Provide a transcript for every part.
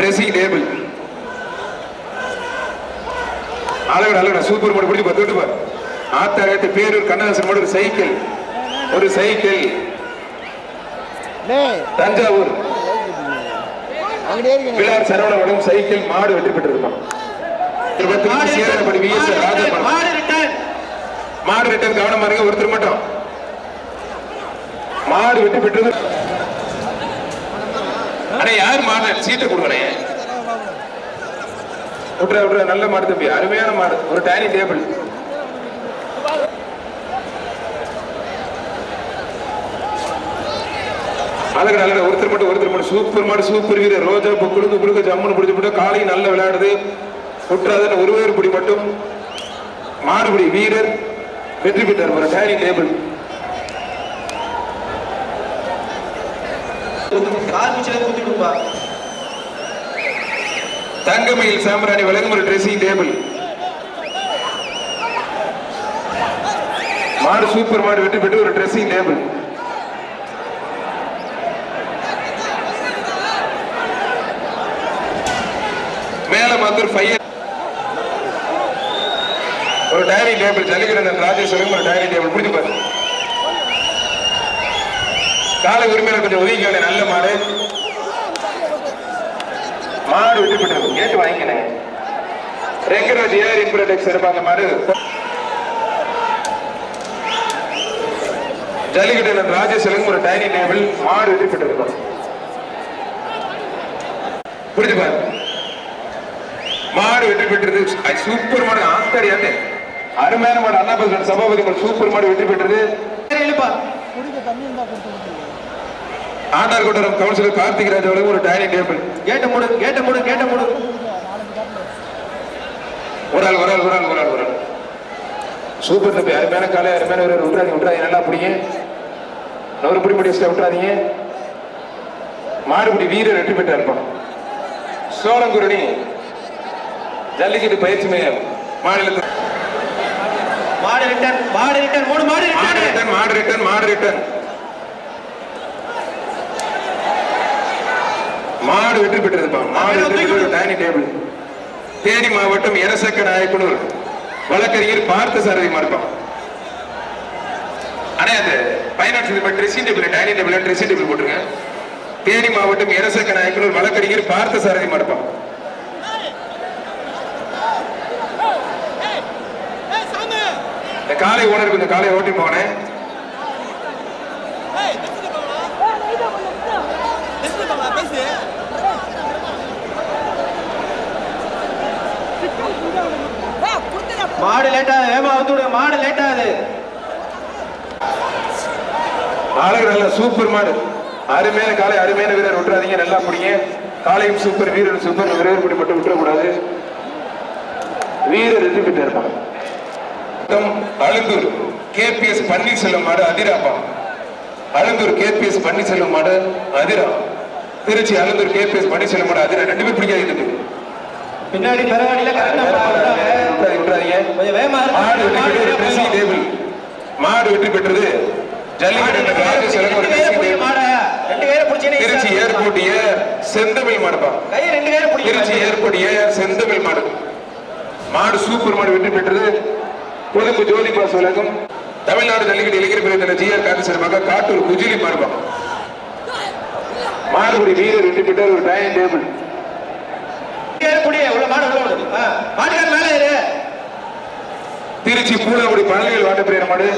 Dressing table அழகு அழகு super மாடு பிடிச்சு பத்து பார். ஆத்தாரத்து பேரூர் கண்ணதாசன் மாடு ஒரு சைக்கிள். ஒரு சைக்கிள். தஞ்சாவூர். பிள்ளார் சரவணவடம் சைக்கிள் மாடு வெற்றி ராஜா மாடு ரிட்டர்ன் கவனமா இருங்க ஒருத்தர் மட்டும். மாடு வெற்றி பெற்றது. அண்ணே யார் மாடு? சீட்டை கொடுக்குறேன் விட்ற விட்ற நல்ல மாடு தம்பி அருமையான மாடு. ஒரு டைனிங் டேபிள். அழகு அழகு ஒருத்தர் மட்டும் ஒருத்தர் மட்டும். சூப்பர் மாடு சூப்பர் வீரர். ரோஜா இப்போ குடுக்க குடுக்க ஜம்முன்னு பிடிச்சி போட்டு காலையும் நல்லா விளையாடுது. விட்டுறாதுன்னு ஒரு பிடி மட்டும். மாடுபிடி வீரர். வெற்றி பெற்றார். ஒரு டைனிங் டேபிள். கால் பிச்சில குத்தி கொடுப்பா தங்கமயில் சாம்பிராணி வழங்கும் ஒரு ட்ரெஸ்ஸிங் டேபிள் மாடு சூப்பர் மாடு வெற்றி பெற்று ஒரு ட்ரெஸ்ஸிங் டேபிள் மேல மந்தூர் ஃபையர் ஒரு டைனிங் டேபிள் ஜல்லிக்கடன் ராஜேஸ்வரம் ஒரு டைனிங் டேபிள் பிடிச்சு பாருங்க காலை உரிமையில கொஞ்சம் ஒதுக்கி நல்ல மாடு. மாடு வெற்றி பெற்றது கேட்டு வாங்கிக்கினேன் ரெங்கராஜ் ஏஆர் இன்பிரடெக்ஸ் இருப்பாங்க மாடு. ஜல்லிக்கட்டு ராஜேஸ்வரம் ஒரு டைனிங் டேபிள் மாடு வெற்றி பெற்றிருக்கோம் புரிஞ்சு பாரு. மாடு வெற்றி பெற்றது ஐ, சூப்பர் மாடு ஆஸ்தரியாண்டு அருமையான மாடு அண்ணாபதி சபாபதி மாடு சூப்பர் மாடு வெற்றி பெற்றது எழுப்பா குடிக்க தண்ணி இருந்தா கொடுத்து விட்டுருங்க. ஆண்டார் கொட்டரம் கவுன்சிலர் கார்த்திக் ராஜ் அவர்களும் ஒரு டைனிங் டேபிள் கேட்ட மூடு கேட்ட மூடு கேட்ட மூடு. ஒரு ஆள் ஒரு ஆள் ஒரு ஆள் ஒரு ஆள் ஒரு ஆள். சூப்பர் தம்பி அருமையான காலை அருமையான வீரர் விட்டுறாதீங்க விட்டுறாதீங்க நல்லா பிடிங்க. நூறு பிடி முடி விட்டுறாதீங்க. மாடுபிடி வீரர் வெற்றி பெற்றா இருப்பான் சோழங்குருணி ஜல்லிக்கட்டு பயிற்சி மையம் மாநிலத்தில் மாடு ரிட்டர்ன் மாடு ரிட்டர்ன் மூணு மாடு ரிட்டர்ன் ரிட்டன் மாடு ரிட்டன் மாடு ரிட்டன் மாடு வெற்றி பெற்றிருப்பான் மாடு வெற்றி பெற்ற டைனிங் டேபிள் தேனி மாவட்டம் எரசக்க நாயக்கனூர். வழக்கறிஞர் பார்த்த சாரதி மார்ப்பான் அண்ணே அந்த பயனாட்சி dressing table dining table dressing table போட்டுருங்க. தேனி மாவட்டம் எரசக்க நாயக்கனூர் வழக்கறிஞர் பார்த்த சாரதி மார்ப்பான் இந்த காலை ஓனருக்கு இந்த காலை ஓட்டி போனேன். மாடு லேட் ஆகுது அழகு நல்ல சூப்பர் மாடு. அருமையான காலை அருமையான வீரர் விட்டுறாதீங்க நல்லா பிடிங்க. காலையும் சூப்பர் வீரர் சூப்பர் வீரர் இப்படி மட்டும் விட்டுறக்கூடாது. வீரர் எதிர்த்து பெற்று இருப்பாங்க அழுந்தூர் கேபிஎஸ் பன்னீர்செல்வம் மாடு அதிராப்பா. அழுந்தூர் கேபிஎஸ் பன்னீர்செல்வம் மாடு அதிரா. திருச்சி அழுந்தூர் கேபிஎஸ் பன்னீர்செல்வம் மாடு அதிரா. ரெண்டுமே பிடிக்காது பின்னாடி பெறவாடியில மாடு வெற்றி டேபிள் மாடு வெற்றி பெற்றது. திருச்சி ஏர் செந்தமிழ் மாடுப்பா திருச்சி ஏர் செந்தமிழ் மாடு. மாடு சூப்பர் மாடு வெற்றி பெற்றது. பொதுப்பு ஜோதி பாஸ் உலகம் தமிழ்நாடு ஜல்லிக்கட்டு இளைஞர் பிரிவில் ஜிஆர் காந்தி சார்பாக காட்டூர் குஜிலி மாடுப்பா மாடுபடி வீரர் வெற்றி பெற்றார். ஒரு டைனிங் டேபிள் உள்ள மாடு உள்ள மேல ஏறு. திருச்சி பூலாங்குடி பழனியில் வாட்டப்பிரியர் மாடு.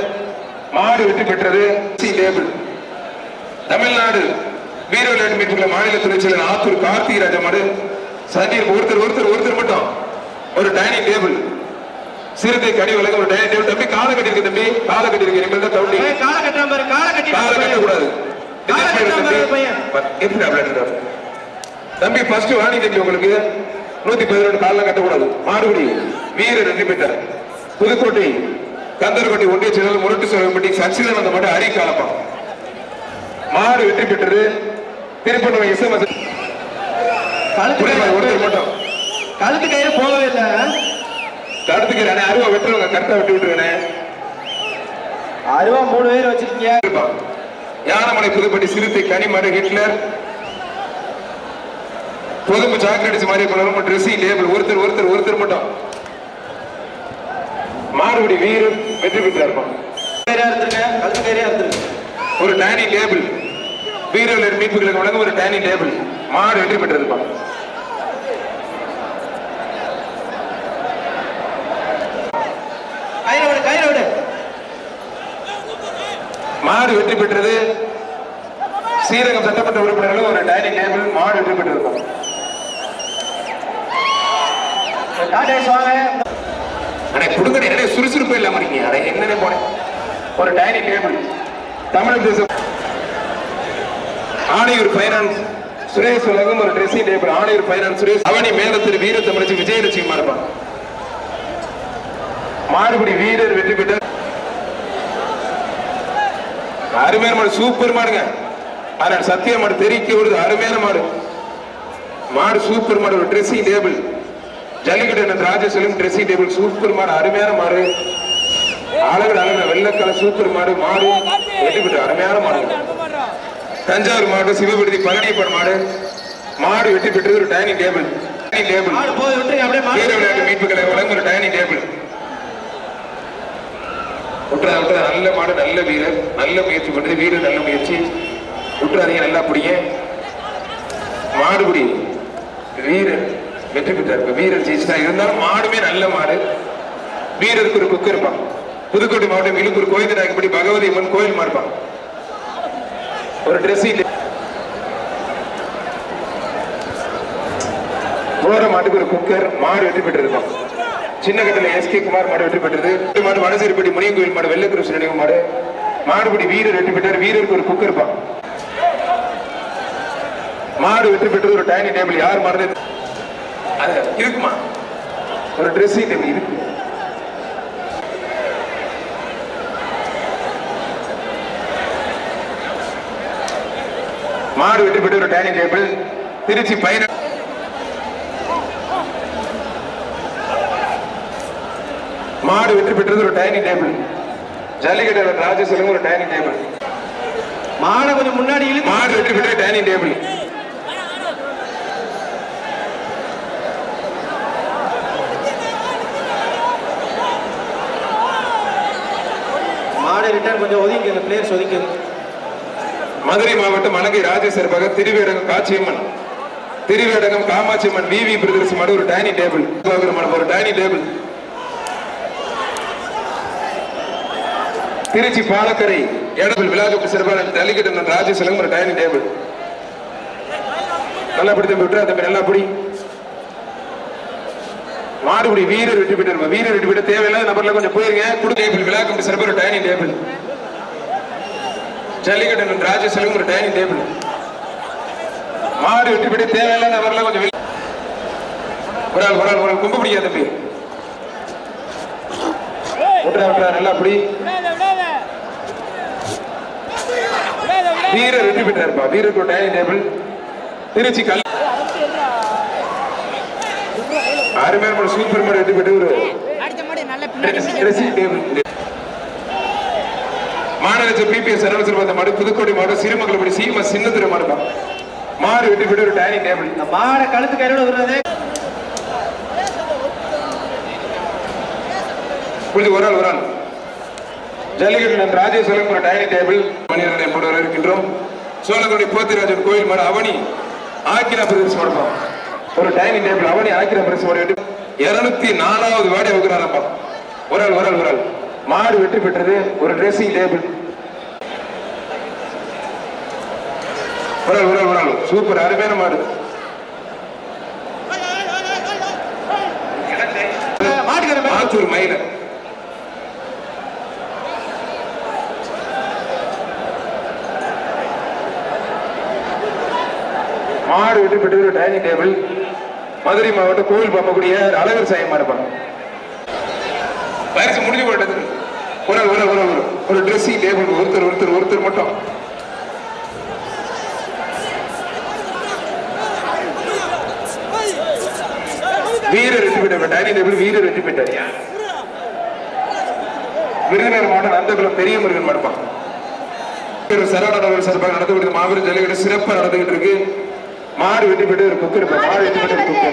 மாடு வெற்றி பெற்றது. டேபிள் தமிழ்நாடு வீர விளையாட்டு மீட்புள்ள மாநில துறை செயலர் ஆத்தூர் கார்த்திக் ராஜா மாடு. சண்டீர் ஒருத்தர் ஒருத்தர் ஒருத்தர் மட்டும். ஒரு டைனிங் டேபிள் சிறுத்தை கனி விலக ஒரு டைனிங் டேபிள் தம்பி காலை கட்டிருக்கு தம்பி. காலை கட்டிருக்கு இனிமேல் தான் தவுண்டி காலை கட்டாம காலை கட்டி காலை பாரு பையன் எப்படி தம்பி ஃபர்ஸ்ட் வாணி தம்பி உங்களுக்கு நூத்தி பதினொன்று காலில் கட்டக்கூடாது. மாடுபடி வீரர் வெற்றி பெற்றார். புதுக்கோட்டை கந்தர்கோட்டை ஒன்றிய செயலர் முரட்டு சிவகம்பட்டி சச்சிதானந்த மாடு அரி காலப்பம் மாடு வெற்றி பெற்றது. திருப்பணம் எஸ்எம்எஸ் கழுத்து கயிறு ஒருத்தர் மட்டும். கழுத்து கயிறு போகவே இல்லை. தடுத்துக்கிறேன் அருவா வெட்டுறவங்க கரெக்டா வெட்டி விட்டுருவேனே அருவா மூணு பேர் வச்சிருக்கீங்க. யானமலை புதுப்பட்டி சிறுத்தை கனிமடு ஹிட்லர். பொதும்பு சாக்லேட்ஸ் மாதிரி போனாலும் ட்ரெஸ்ஸிங் டேபிள் ஒருத்தர் ஒருத்தர் ஒருத்தர் மட்டும். மாறுபடி வீரர் வெற்றி கயிறா எடுத்துருங்க ஒரு டைனிங் டேபிள் வீரர்கள் மீட்புகளுக்கு வழங்க ஒரு டைனிங் டேபிள் மாடு வெற்றி விடு மாடு வெற்றி பெற்றது. ஸ்ரீரங்கம் சட்டமன்ற உறுப்பினர்களும் ஒரு டைனிங் டேபிள் மாடு வெற்றி பெற்றிருக்கோம் அடே குடுங்கடே அடே சுறுசுறுப்பே இல்லாம இருக்கீங்க. அடே என்னன்னு போனேன் ஒரு டைனிங் டேபிள் தமிழ் தேசம் ஆணையூர் ஃபைனான்ஸ் சுரேஷ் உலகம் ஒரு dressing table Anaiyur finance Suresh. அவனி மேலத்தில் வீர தமிழச்சி விஜயலட்சுமி இருப்பான் மாடுபடி வீரர் வெற்றி பெற்ற அருமையான மாடு சூப்பர் மாடுங்க. ஆனால் சத்திய மாடு தெரிக்க வருது அருமையான மாடு. மாடு சூப்பர் மாடு ஒரு ட்ரெஸ்ஸிங் டேபிள் ஜல்லிக்கட்டு என்ன ராஜசலம் ட்ரெஸ்ஸிங் டேபிள் சூப்பர் மாடு அருமையான மாடு. அழகு அழகு வெள்ளக்கால சூப்பர் மாடு மாடு. பெற்ற அருமையான மாடு. தஞ்சாவூர் மாடு சிவபுரி பழனியப்பன் மாடு. மாடு வெற்றி பெற்றது ஒரு டைனிங் டேபிள் டைனிங் டேபிள் வீர விளையாட்டு மீட்புகளை வழங்க ஒரு டைனிங் டேபிள் விட்டுறா விட்டுறா நல்ல மாடு நல்ல வீரர் நல்ல முயற்சி பண்ணுது வீரர் நல்ல முயற்சி. விட்டுறாதீங்க நல்லா பிடிங்க. மாடுபிடி. வீரர். வெற்றி பெற்றார். வீரர் ஜெயிச்சுட்டா இருந்தாலும் மாடுமே நல்ல மாடு. வீரருக்கு ஒரு குக்கு இருப்பான். புதுக்கோட்டை மாவட்டம் இழுக்கூர் கோயில் நாயக்கப்படி பகவதி அம்மன் கோயில் மாறுப்பான் ஒரு ட்ரெஸ் போற மாட்டுக்கு ஒரு குக்கர் மாடு வெற்றி பெற்றிருப்பான் சின்ன கட்டில எஸ் கே குமார் மாடு வெற்றி பெற்றது. மாடு வடசேரிப்பட்டி முனியன் கோயில் மாடு வெள்ளக்கிருஷ்ண நினைவு மாடு. மாடுபடி வீரர் வெற்றி பெற்றார். வீரருக்கு ஒரு குக்கர் இருப்பான். மாடு வெற்றி பெற்றது ஒரு டைனிங் டேபிள் யார் மாடு அது இருக்குமா? ஒரு ட்ரெஸ்ஸிங் டேபிள் இருக்கு. மாடு வெற்றி பெற்ற ஒரு டைனிங் டேபிள் திருச்சி பயண மாடு வெற்றி பெற்றது ஒரு டைனிங் டேபிள் ஜல்லிக்கட்டு ராஜசலம் ஒரு டைனிங் டேபிள் மாடை கொஞ்சம் முன்னாடி மாடு வெற்றி பெற்ற டைனிங் டேபிள் மாடு ரிட்டர்ன் கொஞ்சம் ஒதுக்கிங்க பிளேயர்ஸ் ஒதுக்கிங்க மதுரை மாவட்டம் அணகை ராஜேஸ்வரபாக திருவேடகம் காட்சியம்மன். திருவேடகம் காமாட்சியம்மன் விவி பிரதர்ஸ் மாடு ஒரு டைனிங் டேபிள் ஒரு டைனிங் டேபிள் திருச்சி பாலக்கரை எடபிள் விழாவுக்கு சிறப்பான ஜல்லிக்கட்டு ராஜேஸ்வரம் ஒரு டைனிங் டேபிள் நல்லா பிடி தம்பி விட்டுறா தம்பி நல்லா பிடி. மாறுபடி வீரர் வெற்றி பெற்று வீரர் வெற்றி பெற்ற தேவையில்லாத நபர்ல கொஞ்சம் போயிருங்க. குடு டேபிள் விழாக்கு சிறப்பு ஒரு டைனிங் டேபிள். ஜல்லிக்கட்டு ராஜசலம் ஒரு டைனிங் டேபிள். மாடு வெற்றி பெற்ற தேவையில்லாத நபர்ல கொஞ்சம் ஒரு ஆள் ஒரு ஆள் ஒரு ஆள். கும்ப பிடிக்காத தம்பி. விட்டுறா விட்டுறா நல்லா அப்படி வீரர் வெற்றி பெற்றார்ப்பா. வீரர் ஒரு டைனிங் டேபிள். திருச்சி கல் அருமையான ஒரு சூப்பர் மாடு வெற்றி பெற்று ஒரு மாநகராட்சி பிபிஎஸ் சரவணன் வந்த மாடு புதுக்கோட்டை மாடு சிறுமங்கலப்படி சீம சின்னதுரை மாடுப்பா மாடு வெற்றி பெற்று ஒரு டைனிங் டேபிள் இந்த மாடை கழுத்து கயிறோட விடுறது. புரிஞ்சு ஒரு ஆள் ஒரு ஆள். ஜல்லிக்கட்டு ராஜேஸ்வரம் ஒரு டைனிங் டேபிள் மணியரனை போட்டு இருக்கின்றோம் சோழகுடி போத்திராஜன் கோயில் மாடு அவனி ஆக்கிரா பிரதேசம் மாடுப்பா ஒரு டைனிங் டேபிள் அவனி ஆக்கிரா பிரதேசம் மாடு இருநூத்தி நாலாவது வாடி வைக்கிறாரப்பா ஒரு ஆள் ஒரு ஆள் ஒரு ஆள் மாடு வெற்றி பெற்றது ஒரு ட்ரெஸ்ஸிங் டேபிள் ஒரு ஆள் ஒரு ஆள் ஒரு ஆள் சூப்பர் அருமையான மாடு. மாட்டுக்கிற ஆத்தூர் மயில மாடு வெற்றி பெற்றது ஒரு டைனிங் டேபிள் மதுரை மாவட்டம் கோவில் பாப்பக்கூடிய அழகர் சாயம் மாடுப்பாங்க பரிசு முடிஞ்சு போட்டது ஒரு ஒரு ஒரு ஒரு ட்ரெஸ்ஸிங் டேபிள் ஒருத்தர் ஒருத்தர் ஒருத்தர் மட்டும். வீரர் வெற்றி பெற்ற டைனிங் டேபிள் வீரர் வெற்றி பெற்றாரியா விருதுநகர் மாவட்டம் நந்தகுலம் பெரிய முருகன் மடப்பான் அவர்கள் சார்பாக நடத்தக்கூடிய மாபெரும் ஜல்லிக்கட்டு சிறப்பாக நடந்துகிட்டு இருக்கு. மாடு வெட்டி போட்டு ஒரு குக்கு இருப்பேன் மாடு வெட்டி ஒரு குக்கு.